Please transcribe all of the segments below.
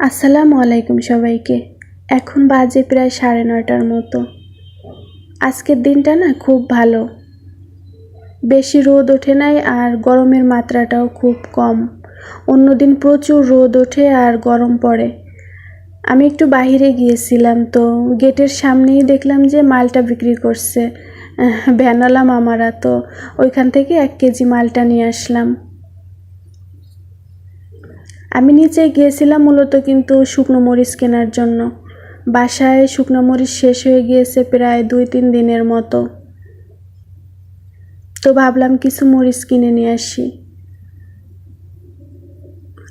আসসালামু আলাইকুম সবাইকে। এখন বাজে প্রায় সাড়ে নয়টার মতো। আজকের দিনটা না খুব ভালো। বেশি রোদ ওঠে নাই আর গরমের মাত্রাটাও খুব কম। অন্যদিন প্রচুর রোদ ওঠে আর গরম পড়ে। আমি একটু বাইরে গিয়েছিলাম তো গেটের সামনেই দেখলাম যে মালটা বিক্রি করছে। ভ্যানালা মামারা তো। ওইখান থেকে এক কেজি মালটা নিয়ে আসলাম। আমি নিচে গিয়েছিলাম মূলত কিন্তু শুকনো মরিচ কেনার জন্য। বাসায় শুকনো মরিচ শেষ হয়ে গিয়েছে প্রায় দুই তিন দিনের মতো। তো ভাবলাম কিছু মরিচ কিনে নিয়ে আসি।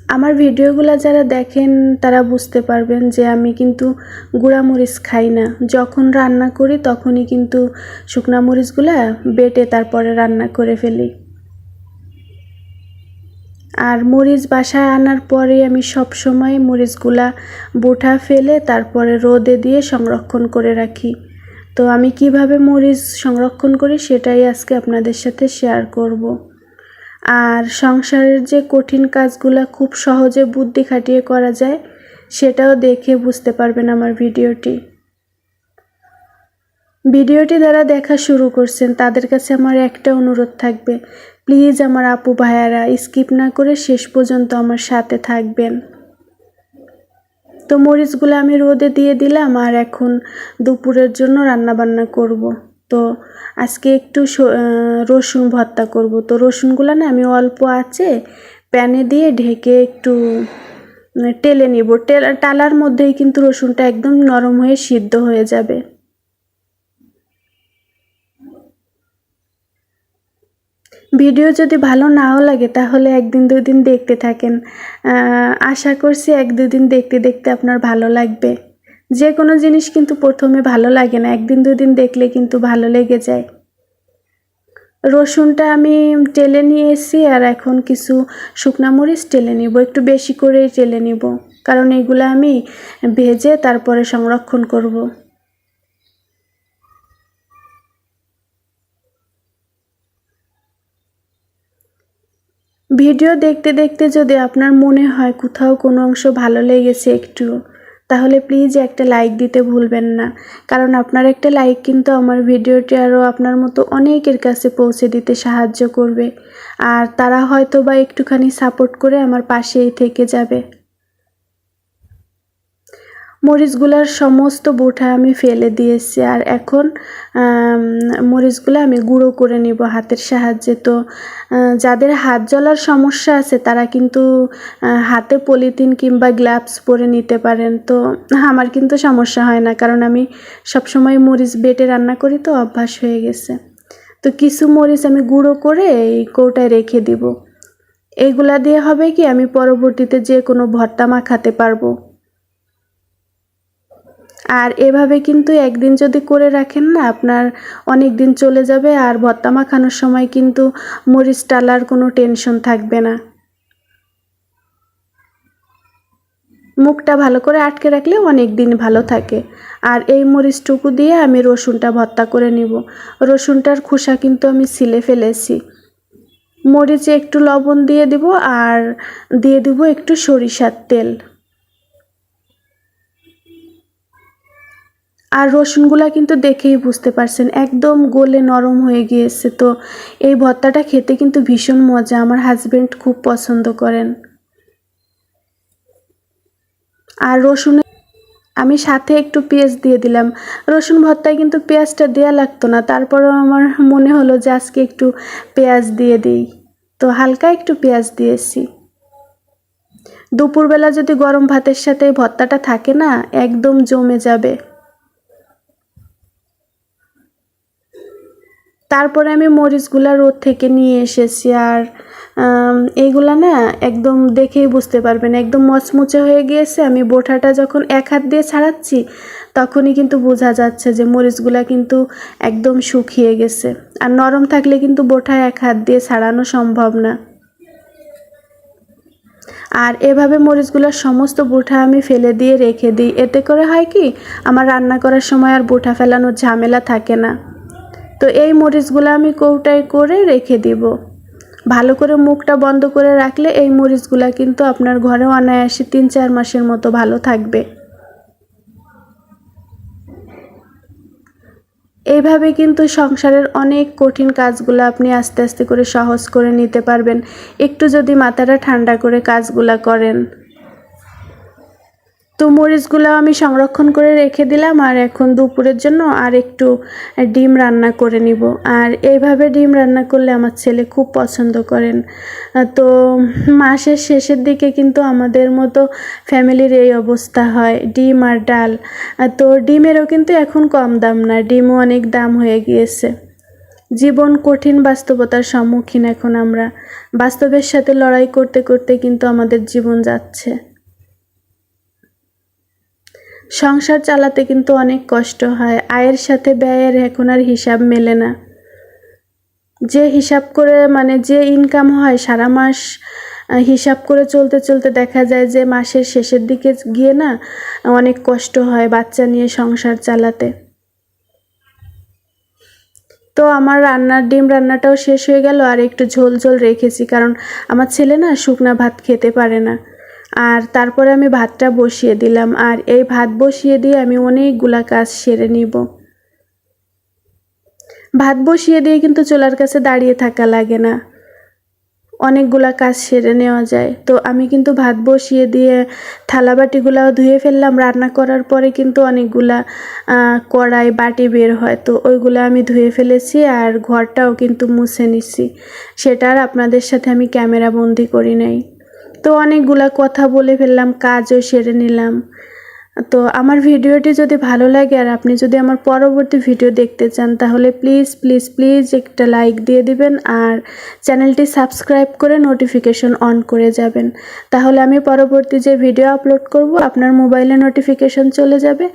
আমার ভিডিওগুলো যারা দেখেন, তারা বুঝতে পারবেন যে আমি কিন্তু গুঁড়া মরিচ খাই না। যখন রান্না করি, তখনই কিন্তু শুকনা মরিচগুলা বেটে তারপরে রান্না করে ফেলি। আর মরিচ বাসায় আনার পরে আমি সব সময় মরিচগুলা বোঠা ফেলে তারপরে রোদে দিয়ে সংরক্ষণ করে রাখি তো আমি কীভাবে মরিচ সংরক্ষণ করি সেটাই আজকে আপনাদের সাথে শেয়ার করব। আর সংসারের যে কঠিন কাজগুলা খুব সহজে বুদ্ধি খাটিয়ে করা যায়, সেটাও দেখে বুঝতে পারবেন আমার ভিডিওটি ভিডিওটি যারা দেখা শুরু করছেন, তাদের কাছে আমার একটা অনুরোধ থাকবে। প্লিজ আমার আপু ভাইয়ারা, স্কিপ না করে শেষ পর্যন্ত আমার সাথে থাকবেন। তো মরিচগুলো আমি রোদে দিয়ে দিলাম আর এখন দুপুরের জন্য রান্না বান্না করব। তো আজকে একটু রসুন ভর্তা করব। তো রসুনগুলো না আমি অল্প আছে প্যানে দিয়ে ঢেকে একটু টেলে নিব। টালার মধ্যেই কিন্তু রসুনটা একদম নরম হয়ে সিদ্ধ হয়ে যাবে। ভিডিও যদি ভালো নাও লাগে, তাহলে একদিন দুই দিন দেখতে থাকেন। আশা করছি এক দুদিন দেখতে দেখতে আপনার ভালো লাগবে। যে কোনো জিনিস কিন্তু প্রথমে ভালো লাগে না, একদিন দুই দিন দেখলে কিন্তু ভালো লেগে যায়। রসুনটা আমি টেলে নিয়ে এসেছি আর এখন কিছু শুকনা মরিচ টেলে নিব, একটু বেশি করেই টেলে নিব। কারণ এগুলো আমি ভেজে তারপরে সংরক্ষণ করব। ভিডিও দেখতে দেখতে যদি আপনার মনে হয় কোথাও কোনো অংশ ভালো লেগেছে একটু, তাহলে প্লিজ একটা লাইক দিতে ভুলবেন না। কারণ আপনার একটা লাইক কিন্তু আমার ভিডিওটি আরও আপনার মতো অনেকের কাছে পৌঁছে দিতে সাহায্য করবে। আর তারা হয়তো বা একটুখানি সাপোর্ট করে আমার পাশেই থেকে যাবে। মরিচগুলার সমস্ত বোঠা আমি ফেলে দিয়েছি আর এখন মরিচগুলো আমি গুঁড়ো করে নিব হাতের সাহায্যে। তো যাদের হাত জ্বলার সমস্যা আছে, তারা কিন্তু হাতে পলিথিন কিংবা গ্লাভস পরে নিতে পারেন। তো, আমার কিন্তু সমস্যা হয় না, কারণ আমি সবসময় মরিচ বেটে রান্না করি, তো অভ্যাস হয়ে গেছে। তো কিছু মরিচ আমি গুঁড়ো করে এই কৌটায় রেখে দিব। এইগুলা দিয়ে হবে কি, আমি পরবর্তীতে যে কোনো ভর্তা মাখাতে পারব। আর এভাবে কিন্তু একদিন যদি করে রাখেন না, আপনার অনেক দিন চলে যাবে আর ভর্তা মাখানোর সময় কিন্তু মরিচ টালার কোনো টেনশন থাকবে না। মুখটা ভালো করে আটকে রাখলে অনেক দিন ভালো থাকে। আর এই মরিচটুকু দিয়ে আমি রসুনটা ভর্তা করে নিব। রসুনটার খোসা কিন্তু আমি ছিলে ফেলেছি। মরিচে একটু লবণ দিয়ে দিব আর দিয়ে দিব একটু সরিষার তেল। আর রসুনগুলা কিন্তু দেখেই বুঝতে পারছেন, একদম গোলে নরম হয়ে গিয়েছে। তো এই ভর্তাটা খেতে কিন্তু ভীষণ মজা, আমার হাজব্যান্ড খুব পছন্দ করেন। আর রসুনে আমি সাথে একটু পেঁয়াজ দিয়ে দিলাম। রসুন ভর্তায় কিন্তু পেঁয়াজটা দেয়া লাগতো না, তারপরেও আমার মনে হলো যে আজকে একটু পেঁয়াজ দিয়ে দিই। তো হালকা একটু পেঁয়াজ দিয়েছি। দুপুরবেলা যদি গরম ভাতের সাথে ভর্তাটা থাকে না, একদম জমে যাবে। তারপরে আমি মরিচগুলা রোদ থেকে নিয়ে এসেছি আর এইগুলা না একদম দেখেই বুঝতে পারবেন, একদম মচমুচে হয়ে গিয়েছে। আমি বোঠাটা যখন এক হাত দিয়ে ছাড়াচ্ছি, তখনই কিন্তু বোঝা যাচ্ছে যে মরিচগুলা কিন্তু একদম শুকিয়ে গেছে। আর নরম থাকলে কিন্তু বোঠা এক হাত দিয়ে ছাড়ানো সম্ভব না। আর এভাবে মরিচগুলোর সমস্ত বোঠা আমি ফেলে দিয়ে রেখে দিই। এতে করে হয় কি, আমার রান্না করার সময় আর বোঠা ফেলানোর ঝামেলা থাকে না। তো এই মরিচগুলো আমি কৌটায় করে রেখে দিব। ভালো করে মুখটা বন্ধ করে রাখলে এই মরিচগুলা কিন্তু আপনার ঘরে অনায়াসে তিন চার মাসের মতো ভালো থাকবে। এইভাবে কিন্তু সংসারের অনেক কঠিন কাজগুলো আপনি আস্তে আস্তে করে সহজ করে নিতে পারবেন। একটু যদি মাথাটা ঠান্ডা করে কাজগুলা করেন। তো মরিচগুলো আমি সংরক্ষণ করে রেখে দিলাম, আর এখন দুপুরের জন্য আর একটু ডিম রান্না করে নিব। আর এইভাবে ডিম রান্না করলে আমার ছেলে খুব পছন্দ করেন। তো মাসের শেষের দিকে কিন্তু আমাদের মতো ফ্যামিলির এই অবস্থা হয়, ডিম আর ডাল। তো ডিমেরও কিন্তু এখন কম দাম না, ডিমও অনেক দাম হয়ে গিয়েছে। জীবন কঠিন বাস্তবতার সম্মুখীন এখন আমরা। বাস্তবের সাথে লড়াই করতে করতে কিন্তু আমাদের জীবন যাচ্ছে। সংসার চালাতে কিন্তু অনেক কষ্ট হয়। আয়ের সাথে ব্যয়ের এখন আর হিসাব মেলে না। যে হিসাব করে মানে যে ইনকাম হয়, সারা মাস হিসাব করে চলতে চলতে দেখা যায় যে মাসের শেষের দিকে গিয়ে না অনেক কষ্ট হয় বাচ্চা নিয়ে সংসার চালাতে। তো আমার রান্নার ডিম রান্নাটাও শেষ হয়ে গেল আর একটু ঝোল ঝোল রেখেছি কারণ আমার ছেলে না শুকনা ভাত খেতে পারে না। আর তারপরে আমি ভাতটা বসিয়ে দিলাম। আর এই ভাত বসিয়ে দিয়ে আমি অনেকগুলা কাজ সেরে নিব। ভাত বসিয়ে দিয়ে কিন্তু চুলার কাছে দাঁড়িয়ে থাকা লাগে না। অনেকগুলা কাজ সেরে নেওয়া যায়। তো আমি কিন্তু ভাত বসিয়ে দিয়ে থালা বাটিগুলাও ধুয়ে ফেললাম। রান্না করার পরে কিন্তু অনেকগুলা কড়াই, বাটি বের হয়। তো ওইগুলো আমি ধুয়ে ফেলেছি আর ঘরটাও কিন্তু মুছে নিছি। সেটা আর আপনাদের সাথে আমি ক্যামেরা বন্দি করি নাই। তো অনেকগুলা কথা বলে ফেললাম, কাজও সেরে নিলাম। তো আমার ভিডিওটি যদি ভালো লাগে আর আপনি যদি আমার পরবর্তী ভিডিও দেখতে চান, তাহলে প্লিজ প্লিজ প্লিজ একটা লাইক দিয়ে দিবেন আর চ্যানেলটি সাবস্ক্রাইব করে নোটিফিকেশন অন করে যাবেন। তাহলে আমি পরবর্তী যে ভিডিও আপলোড করব, আপনার মোবাইলে নোটিফিকেশন চলে যাবে।